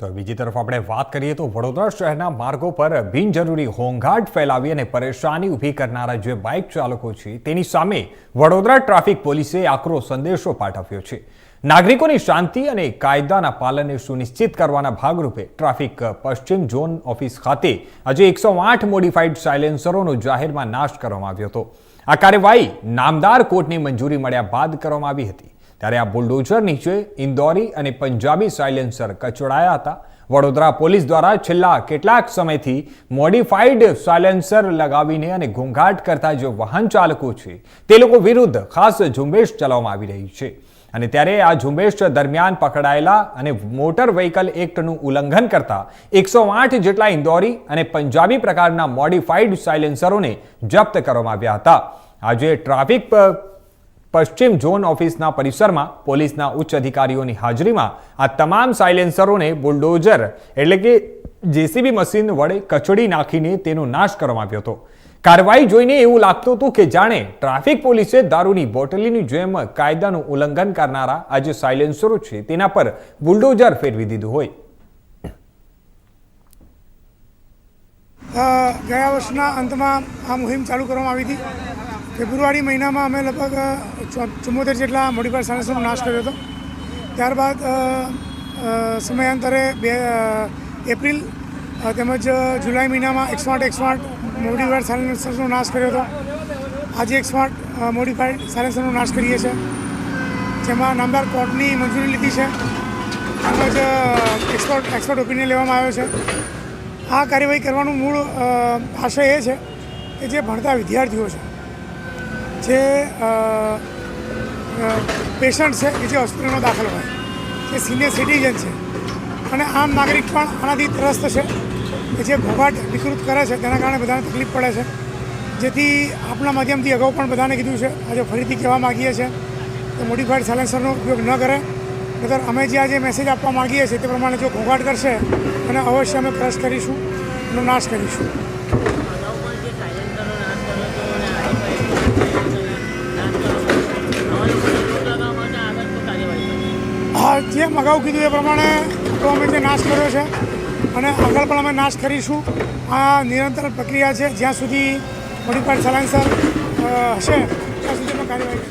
તો બીજી તરફ આપણે વાત કરીએ તો વડોદરા શહેરના માર્ગો પર બિનજરૂરી હોંઘાટ ફેલાવી અને પરેશાની ઊભી કરનારા જે બાઇક ચાલકો છે, તેની સામે વડોદરા ટ્રાફિક પોલીસે આકરો સંદેશો પાઠવ્યો છે. નાગરિકોની શાંતિ અને કાયદાના પાલનને સુનિશ્ચિત કરવાના ભાગરૂપે ટ્રાફિક પશ્ચિમ ઝોન ઓફિસ ખાતે આજે એકસો આઠ મોડિફાઈડ સાયલેન્સરોનો જાહેરમાં નાશ કરવામાં આવ્યો હતો. આ કાર્યવાહી નામદાર કોર્ટની મંજૂરી મળ્યા બાદ કરવામાં આવી હતી. ત્યારે આ બુલડોઝર નીચે ઇન્દોરી અને પંજાબી સાયલેન્સર કચડાયા હતા. વડોદરા પોલીસ દ્વારા છેલ્લા કેટલાક સમયથી મોડિફાઈડ સાયલેન્સર લગાવીને અને ઘોંઘાટ કરતા જે વાહન ચાલકો છે, તે લોકો વિરુદ્ધ ખાસ ઝુંબેશ ચલાવવામાં આવી રહી છે. અને ત્યારે આ ઝુંબેશ દરમિયાન પકડાયેલા અને મોટર વ્હીકલ એક્ટનું ઉલ્લંઘન કરતા એકસો આઠ જેટલા ઇન્દોરી અને પંજાબી પ્રકારના મોડિફાઈડ સાયલેન્સરોને જપ્ત કરવામાં આવ્યા હતા. આજે ટ્રાફિક પશ્ચિમ ઝોન ઓફિસના પરિસરમાં પોલીસના ઉચ્ચ અધિકારીઓની હાજરીમાં આ તમામ સાયલેન્સરોને બુલડોઝર એટલે કે જેસીબી મશીન વડે કચડી નાખીને તેનો નાશ કરવામાં આવ્યો હતો. કાર્યવાહી જોઈને એવું લાગતું હતું કે જાણે ટ્રાફિક પોલીસે દારૂની બોટલીની જેમ કાયદાનું ઉલ્લંઘન કરનારા આ જે સાયલેન્સરો છે તેના પર બુલડોઝર ફેરવી દીધું હોય. ગયા વર્ષના અંતમાં આ મુહિમ ચાલુ કરવામાં આવી હતી ફેબ્રુઆરી મહિનામાં અમે લગભગ ચુમ્મોતેર જેટલા મોડિફાઈડ સાયન્સનો નાશ કર્યો હતો. ત્યારબાદ સમયાંતરે બે એપ્રિલ તેમજ જુલાઈ મહિનામાં એકસો આઠ એકસો આઠ મોડિફાઈડ સાયન્સનો નાશ કર્યો હતો. આજે એકસો આઠ મોડિફાઈડ સાયન્સનો નાશ કરીએ છીએ. જેમાં નામદાર કોર્ટની મંજૂરી લીધી છે. તેમજ એક્સપર્ટ એક્સપર્ટ ઓપિનિયન લેવામાં આવ્યો છે. આ કાર્યવાહી કરવાનું મૂળ આશય એ છે કે જે ભણતા વિદ્યાર્થીઓ છે, જે પેશન્ટ છે કે જે હોસ્પિટલમાં દાખલ હોય. જે સિનિયર સિટીઝન છે. અને આમ નાગરિક પણ આનાથી ત્રસ્ત છે કે જે ઘોઘાટ વિકૃત કરે છે, તેના કારણે બધાને તકલીફ પડે છે. જેથી આપણા માધ્યમથી અગાઉ પણ બધાને કીધું છે, આજે ફરીથી કહેવા માગીએ છીએ કે મોડિફાઈડ સાયલેન્સરનો ઉપયોગ ન કરે. નતર અમે જે આજે મેસેજ આપવા માગીએ છીએ તે પ્રમાણે જો ઘોઘાટ કરશે અને અવશ્ય અમે ક્રશ કરીશું એનો નાશ કરીશું. જેમ અગાઉ કીધું એ પ્રમાણે તો અમે તે નાશ કર્યો છે અને આગળ પણ અમે નાશ કરીશું. આ નિરંતર પ્રક્રિયા છે. જ્યાં સુધી મોડીપાડ સલાન સર હશે, ત્યાં સુધી અમે કાર્યવાહી